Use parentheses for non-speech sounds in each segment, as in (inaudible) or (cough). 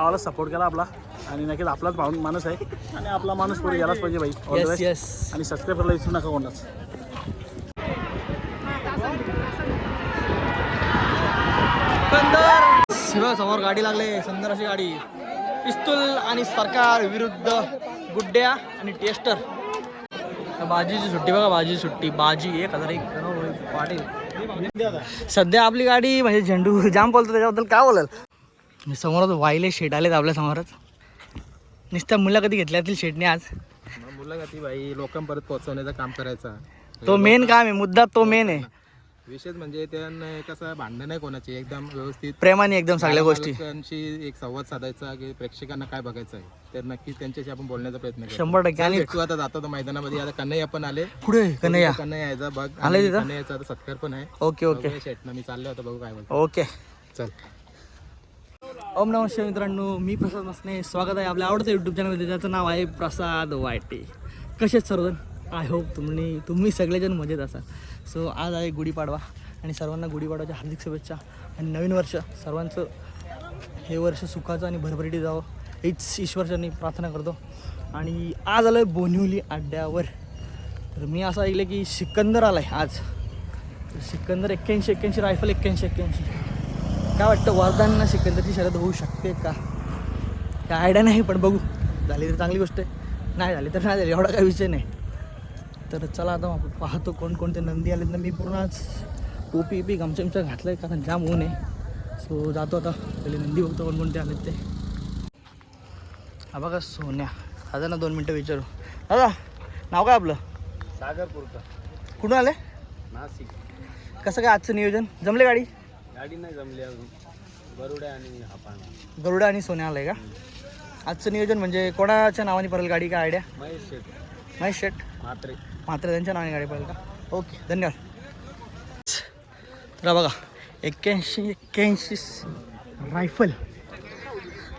गावाला सपोर्ट केला आपला. आणि नक्कीच आपलाच भाऊ माणूस आहे. आणि आपला माणूस पुढे गेलाच पाहिजे भाई. आणि सबस्क्राईब करायला विसरू नका कोणाच सिकंदर शिवा समोर गाडी लागले. सुंदर अशी गाडी. पिस्तूल आणि सरकार विरुद्ध गुड्ड्या आणि टेस्टर. बाजीची सुट्टी बघा बाजीची सुट्टी. बाजी एक हजार एक पाटील. सध्या आपली गाडी म्हणजे झेंडू जाम बोलतो त्याच्याबद्दल काय बोलाल? समोरच वायले शेट आलेत आपल्या समोरच. नुसत्या मुलाखती घेतल्या असतील शेटने आज. मुलाखती भाई लोकांपर्यंत पोहोचवण्याचं काम करायचा. तो मेन काम आहे मुद्दा तो मेन आहे. विशेष म्हणजे त्यांना कसं भांडण नाही कोणाची एकदम व्यवस्थित. प्रेमाने एकदम सगळ्या गोष्टी. मालकांशी एक संवाद साधायचा की प्रेक्षकांना काय बघायचं आहे तर नक्कीच त्यांच्याशी आपण बोलण्याचा प्रयत्न करू. शंभर टक्के. आणि भेटू आता जातो तो मैदानामध्ये. आता कन्हैया पण आले. पुढे कन्हैया. कन्हैया यायचा बघ. आले? कन्हैयाचा आता सत्कार पण आहे. Okay okay. शेटनं मी चाललो होतो बघू काय बोलतो. ओके. चल. ओम नमस्कार मित्रांनो मी प्रसाद मसने. स्वागत आहे आपल्या आवडतं यूट्यूब चॅनलमध्ये त्याचं नाव आहे प्रसाद वायटे कसेच सर्वजण? आय होप तुम्ही तुम्ही सगळेजण मजेत असाल. सो आज आहे गुढीपाडवा आणि सर्वांना गुढीपाडवाच्या हार्दिक शुभेच्छा आणि नवीन वर्ष सर्वांचं हे वर्ष सुखाचं आणि भरभरीटी जावं. हीच ईश्वरच्यांनी प्रार्थना करतो. आणि आज आलो आहे बोनिवली अड्ड्यावर तर मी असं ऐकलं की सिकंदर आला आहे आज. तर सिकंदर एक्क्याऐंशी एक्क्याऐंशी रायफल एक्क्याऐंशी एक्क्याऐंशी. काय वाटतं वरदान सिकंदरची शर्यत होऊ शकते का? काय आयडिया नाही पण बघू. झाली तर चांगली गोष्ट आहे. नाही झाली तर नाही झाली एवढा काही विषय नाही. तर चला आता आपण पाहतो कोणकोणते नंदी आलेत. ना मी पूर्ण आज टोपी पी गमचमचा घातलं आहे कारण जाम ऊन आहे. सो जातो आता. पहिले नंदी बघतो कोणकोणते आलेत ते. हा बघा सोन्या. दादा ना दोन मिनटं विचारू. दादा नाव काय आपलं? सागरपूरचा कुठून आले? नाशिक. कसं काय आजचं नियोजन? जमले गाडी? गाडी नाही जमली अजून. गरुड्या आणि हापाना गरुडा आणि सोन्या आलं आहे का? आजचं नियोजन म्हणजे कोणाच्या नावाने पडेल गाडी? काय आयडिया महेश शेट महेश शेट मात्रे मात्र त्यांच्या नावाने गाडी पडेल का? ओके धन्यवाद. तर बघा एक्क्याऐंशी एक्क्याऐंशी रायफल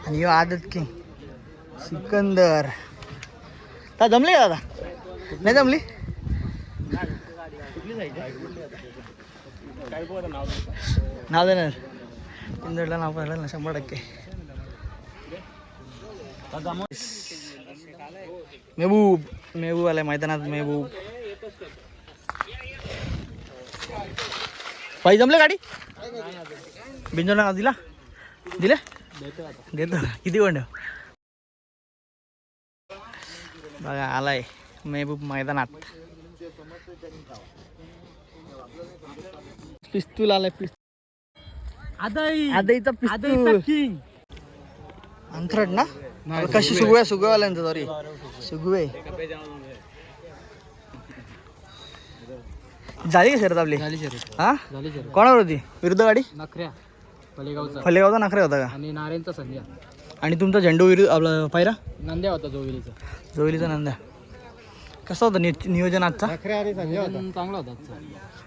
आणि ह्यो आदत किंग सिकंदर. ता जमली का दादा? नाही जमली? नाव देणार. इंदरला नाव पाहिलं ना शंभर टक्के. मेहबूब मेहबूब आलाय मैदानात मेहबूब. पाहिजे जमले गाडी? बिंजोला नाव दिला? दिले? देतो. किती कोण बघा आलाय मेहबूब मैदानात. पिस्तूल आलाय पिस्तूल. आदाईचा पिस्तूल. अंथरट ना? कशी सुगव्या सुगव्यावाल्यांचं सॉरी सुगवे. झाली शरद आपली? हा? कोणावर होती? विरुद्ध गाडी? नखऱ्या. पलेगावचा फलेगावचा नखरे होता का? आणि नारायणचा संध्या. आणि तुमचा झेंडू विरुद्ध आपला पायरा? नंद्या होता जोविलीचा. जोविलीचा नंदा कसं होतं नि- नियोजन आजचा? चांगला होता.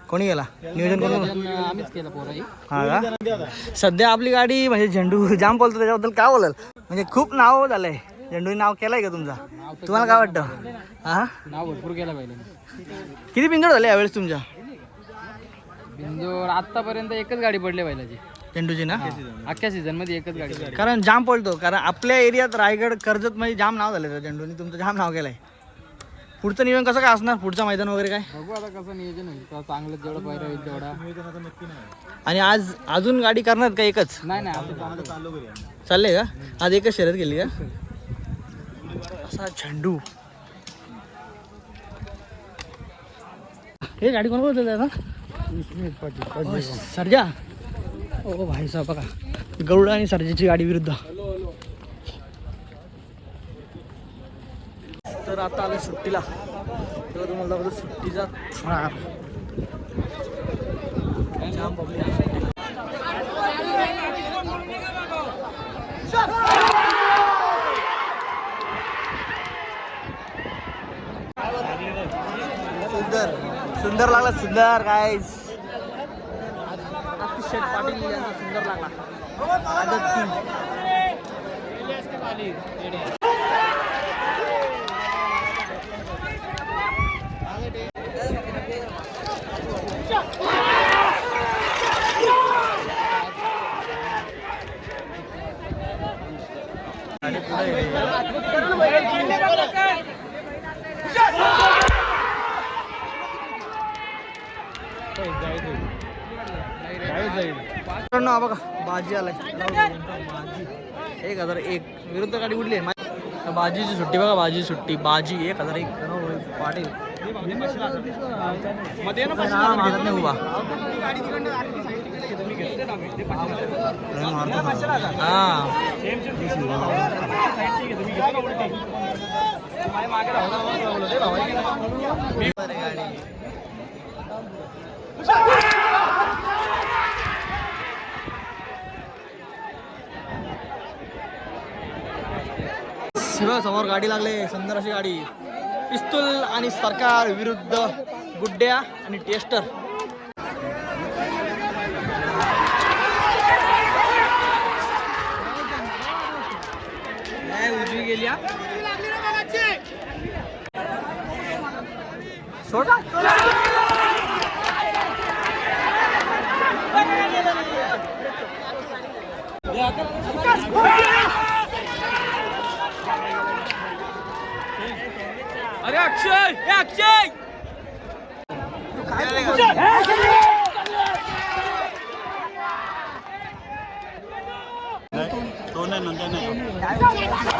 कोणी गेला नियोजन कोण आम्हीच केलं पोराई हा का? सध्या आपली गाडी म्हणजे झेंडू (laughs) जाम बोलतो त्याच्याबद्दल काय बोलाल? म्हणजे खूप नाव झालंय. झेंडूने नाव केलंय का तुमचा? तुम्हाला काय वाटतं? हा? नाव भरपूर केलं पाहिजे किती पिंजोड झाले यावेळेस तुमच्या? बिंजोर आतापर्यंत एकच गाडी पडली बैलाची. झेंडूची ना? अख्ख्या सीझनमध्ये एकच गाडी पडली. कारण जाम पळतो कारण आपल्या एरियात रायगड कर्जत मध्ये जाम नाव झालं त्या झेंडूने. तुमचं जाम नाव केलंय. पुढचं नियोजन कसं काय असणार? पुढचं मैदान वगैरे काय? बघू आता कसं नियोजन होईल. तर चांगलं जेवढं पाहिजे होईल तेवढा. आणि आज अजून गाडी करणार का एकच? नाही नाही आता चांगलं. चालले का? आज एकच शर्यत केली का? असा झेंडू. हे गाडी कोण बोलतो दादा? ओ, सर्जा. ओ भाई साहेब बघा. गरुड आणि सर्जाची गाडी विरुद्ध. तर आता आलं सुट्टीला. तेव्हा तुम्हाला दाखवतो सुट्टीचा थरार जाम सुंदर. सुंदर लागला सुंदर काय अतिशय पाटील यांचा सुंदर लागला. आदत बघा बाजी आलाय. एक हजार एक. विरुद्ध गाडी उडली बाजीची सुट्टी बघा बाजीची सुट्टी. बाजी एक हजार एक. पाटील. हा, मागत नाही उभा नाही मारतो. हा अरे गाडी शिवा समोर गाडी लागले सुंदर अशी गाडी. पिस्तूल आणि सरकार विरुद्ध गुड्ड्या आणि टेस्टर. उजवी गेली हा. सोड ना. अरे अक्षय हे अक्षय तो नाही नंतर नाही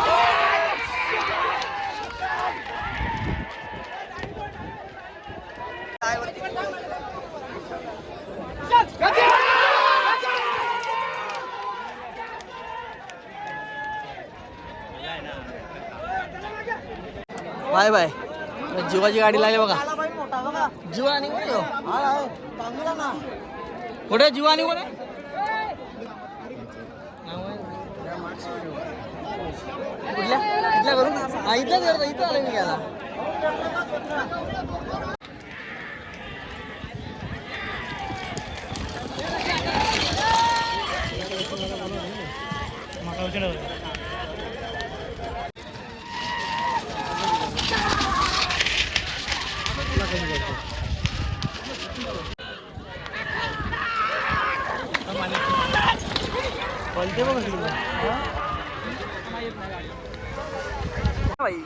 बाय बाय. जीवाची गाडी लागली बघा. आहे ह्यो? कुठे जीवानी कोण आहे? कुठल्या? कुठल्या करून हा इथं करतो इथं आलं मी घ्यायला भाई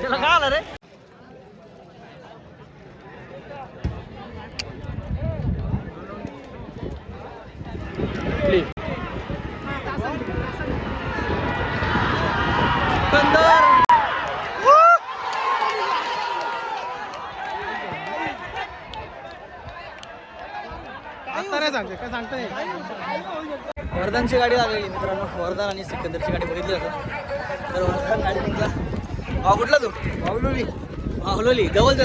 त्याला काय आलं रे कंदर आता नाही सांगते काय सांगता वर्धनची गाडी लागलेली मित्रांनो. वर्धन आणि सिकंदरची गाडी बघितली होतं तर वर्धन गाडी जिंकला. भाव कुठला तू? बाहुलोली. बाहुलोली. जवळचा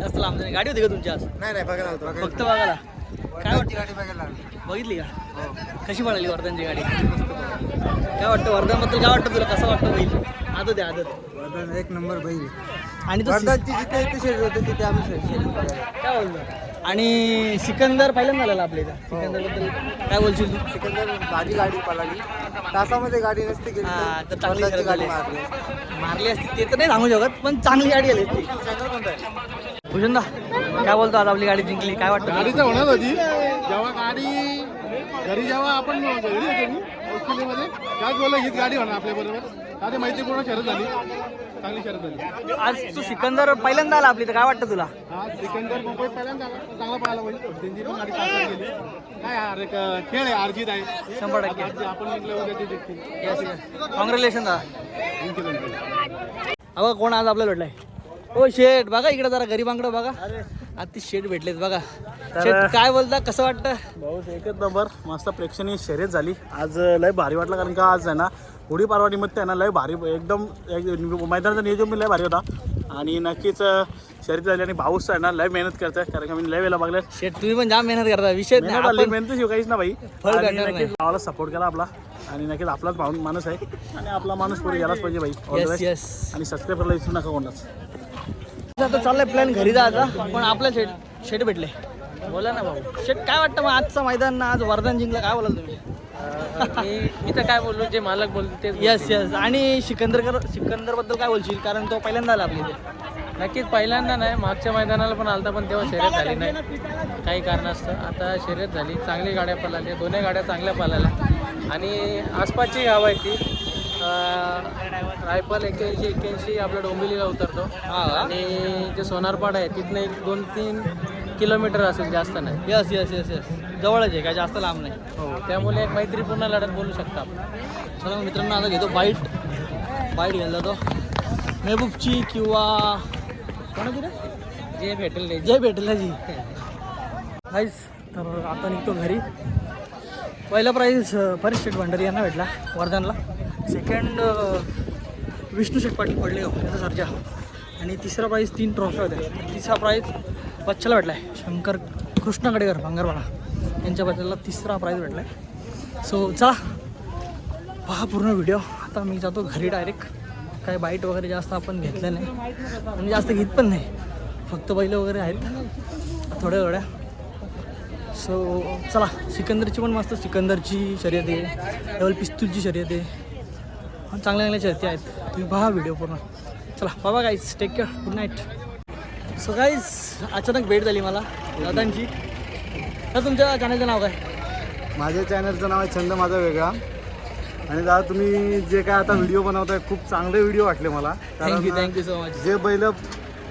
जास्त लांब नाही. गाडी होती का तुमची आज? नाही नाही बघायला होतो फक्त बघायला. काय वाटतं? गाडी बघायला बघितली का? कशी पळाली वर्धनची गाडी? काय वाटतं? वर्धनबद्दल काय वाटतं तुला? कसं वाटतं बैल? आदत आहे आदत वर्धन एक नंबर बैल. आणि तो वर्धनची जिथे इथे शरीर होते तिथे आम्ही शरीर बघायला काय बोलतो? आणि सिकंदर पहिल्यांदा आलेला आपल्या इथं. सिकंदरबद्दल काय बोलशील तू? सिकंदर भारी गाडी पळाली. तासामध्ये गाडी नसती गेली हा, तर चांगली वर्धनची शरद गाडी झाली. मारली असती. मारली असती ते तर नाही सांगू शकत पण चांगली गाडी आली असती. भूषणदा काय बोलतो आज आपली गाडी जिंकली? काय वाटतं? गाडी तर होणार होती. जेव्हा गाडी घरी जेव्हा आपण घरी होतो मी औषधीमध्ये त्याच बोलला हीच गाडी होणार आपल्या बरोबर मैत्रीपूर्ण शरद झाली. चांगली शरद झाली. आज तू सिकंदर पहिल्यांदा आला आपली तर काय वाटतं तुला? हा सिकंदर मुंबई पहिल्यांदा आला. चांगला पाहायला पाहिजे त्यांची पण गाडी तासात गेली. काय यार एक खेळ आहे अर्जित आहे. शंभर टक्के. आज आपण जिंकलं उद्या ते जिंकतील. कॉंग्रॅच्युलेशन दादा. अगं कोण आज आपल्याला भेटलाय? ओ शेठ बघा इकडे जरा गरीबांकडे बघा. आज ती शेठ भेटलेत बघा. शेठ काय बोलता? कसं वाटतं? भाऊ एकच नंबर. मस्त प्रेक्षणीय शर्यत झाली. आज लय भारी वाटलं कारण का आज आहे ना गुढी पाडवा निमित्त आहे ना लय भारी एकदम एक- मैदानाचा नियोजन लय भारी होता. आणि नक्कीच शर्यत झाली आणि भाऊस आहे ना लय मेहनत करतोय कारण का मी लय वेळेला बघले तुम्ही पण जाम मेहनत करता विषय मेहनत मेहनत शिवायच ना भाई नक्कीच भावाला सपोर्ट केला आपला. आणि नक्कीच आपलाच भाऊ माणूस आहे. आणि आपला माणूस पुढे गेलाच पाहिजे भाई आणि सबस्क्राईब करायला विसरू नका कोणाच आता चाललंय प्लॅन घरी जायचा पण आपल्या शेट शेट भेटले. बोला ना भाऊ. शेट काय वाटतं मग आजचं मैदान ना आज वर्धन जिंकला काय बोलाल तुम्ही? मी तर काय बोललो जे मालक बोलतो ते येस येस आणि सिकंदर सिकंदरबद्दल काय बोलशील? कारण तो पहिल्यांदा आला आपल्या इथे. नक्कीच पहिल्यांदा नाही मागच्या मैदानाला पण आलता पण तेव्हा शर्यत झाली नाही. काही कारणास्तव आता शर्यत झाली. चांगली गाड्या पळाल्या. दोन्ही गाड्या चांगल्या पळाल्या. आणि आसपासची गावं आहेत ती. रायफल एक्क्याऐंशी एक्क्याऐंशी आपल्या डोंबिवलीला उतरतो. आणि जे सोनारपाड आहे तिथनं एक दोन तीन किलोमीटर असेल जास्त नाही. यस यस यस यस जवळच आहे काय जास्त लांब नाही. हो त्यामुळे एक मैत्रीपूर्ण लढत बोलू शकता आपण. चला मग मित्रांनो आता घेतो बाईट बाईट घ्यायला जातो. मेहबूबची किंवा कोणाची जे भेटेल ते. जय भेटेल जी. काहीच तर आता निघतो घरी. पहिला प्राईज परेश शेठ भंडारी यांना भेटला वर्धनला. सेकंड विष्णू शेठ पाटील पडले याचा सर्जा. आणि तिसरा प्राईज तीन ट्रॉफ्या होत्या. तिसरा प्राईज बच्चाला भेटला आहे शंकर कृष्ण गडेकर भांगरवाडा. यांच्या बच्चाला तिसरा प्राईज भेटला आहे सो चला. पहा पूर्ण व्हिडिओ आता मी जातो घरी डायरेक्ट काय बाईट वगैरे जास्त आपण घेतलं नाही. आणि जास्त घेत पण नाही. फक्त बैल वगैरे आहेत. थोड्या थोड्या. सो चला. सिकंदरची पण मस्त. सिकंदरची शर्यत आहे. डबल पिस्तूलची शर्यत आहे. चांगल्या चांगल्या शर्यती आहेत. तुम्ही पहा व्हिडिओ पूर्ण. चला. बाबा guys take care good night so guys अचानक भेट झाली मला दादांची. तर तुमच्या चॅनलचं नाव काय? माझ्या चॅनलचं नाव आहे छंद माझा वेगळा. आणि दादा तुम्ही जे काय आता व्हिडिओ बनवताय खूप चांगले व्हिडिओ वाटले मला. थँक्यू थँक्यू सो मच जे बैल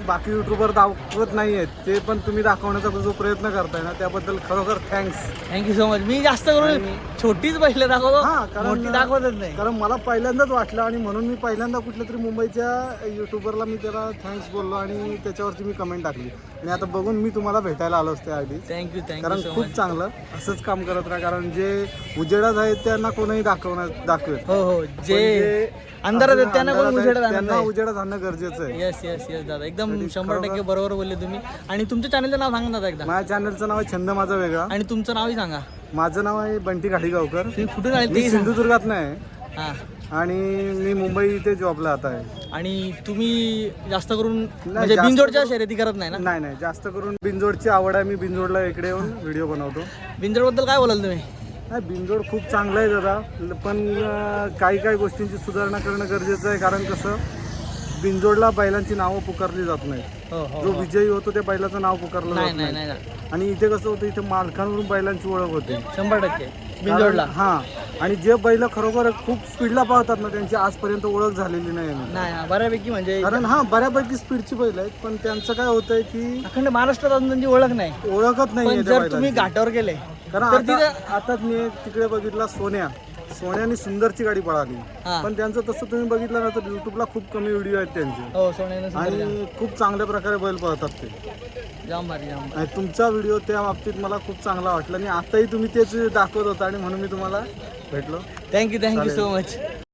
बाकी युट्यूबर दाखवत नाही आहेत ते पण तुम्ही दाखवण्याचा जो प्रयत्न करताय ना त्याबद्दल खरोखर thanks thank you so much मी जास्त करून छोटीच बैल दाखवतो. हा कारण मोठी दाखवतच नाही. कारण मला पहिल्यांदाच वाटलं आणि म्हणून मी पहिल्यांदा कुठल्या तरी मुंबईच्या युट्यूबरला मी त्याला थँक्स बोललो आणि त्याच्यावरती मी कमेंट टाकली. आणि आता बघून मी तुम्हाला भेटायला आलो असते आधी. थँक्यू थँक्यू कारण सो खूप मच चांगलं असंच काम करत राहा. कारण जे उजेडात आहेत त्यांना कोणीही दाखवणार दाखवेल. हो हो. पण जे अंधारात त्यांना आहेत, उजेडात त्यांना उजेडात आणणं गरजेचं आहे. येस येस येस दादा. एकदम शंभर टक्के बरोबर बोलले तुम्ही. आणि तुमच्या चॅनलचं नाव सांगा दादा एकदा. माझ्या चॅनलचं नाव आहे छंद माझा वेगळा. आणि तुमचं नावही सांगा. माझं नाव आहे बंटी घाडीगावकर. तुम्ही कुठून आले? मी ते सांगा. सिंधुदुर्गात नाही हां. आणि मी मुंबई इथे जॉबला आता आहे. आणि तुम्ही जास्त करून म्हणजे जास्त बिनजोडच्या करून- शर्यती करत नाही ना? नाही नाही. जास्त करून बिंजोडची आवड आहे. मी बिंजोडला इकडे येऊन व्हिडिओ बनवतो. बिनजोडबद्दल काय बोलाल तुम्ही? नाही बिंजोड खूप चांगलं आहे दादा. पण काही काही गोष्टींची सुधारणा करणं गरजेचं आहे कारण कसं बिंजोडला बैलांची नावं पुकारली जात नाही हो हो जो विजयी होतो त्या बैलाचं नाव पुकारलं जात नाही नाही. नाही नाही. आणि इथे कसं होतं इथे मालकांवरून बैलांची ओळख होते. शंभर टक्के. बिनजोडला. हा आणि जे बैल खरोखर खूप स्पीडला पळतात ना त्यांची आजपर्यंत ओळख झालेली नाही हा, बऱ्यापैकी म्हणजे कारण हा बऱ्यापैकी स्पीडची बैल आहेत पण त्यांचं काय होतंय की अखंड महाराष्ट्रात अजून त्यांची ओळख नाही. ओळखत नाही जर तुम्ही घाटावर गेले कारण तर आता तिथे आताच मी तिकडे बघितला सोन्या. सोन्याने सुंदरची गाडी पळाली. हा. पण त्यांचं तसं तुम्ही बघितलं ना तर युट्यूबला खूप कमी व्हिडिओ आहेत त्यांचे. हो सोन्यानं सुंदर जाम. आणि खूप चांगल्या प्रकारे बैल पळतात ते. जाम भारी जाम भारी. आणि तुमचा व्हिडिओ त्या बाबतीत मला खूप चांगला वाटला. आणि आताही तुम्ही तेच दाखवत होता आणि म्हणून मी तुम्हाला भेटलो. Thank you thank you so much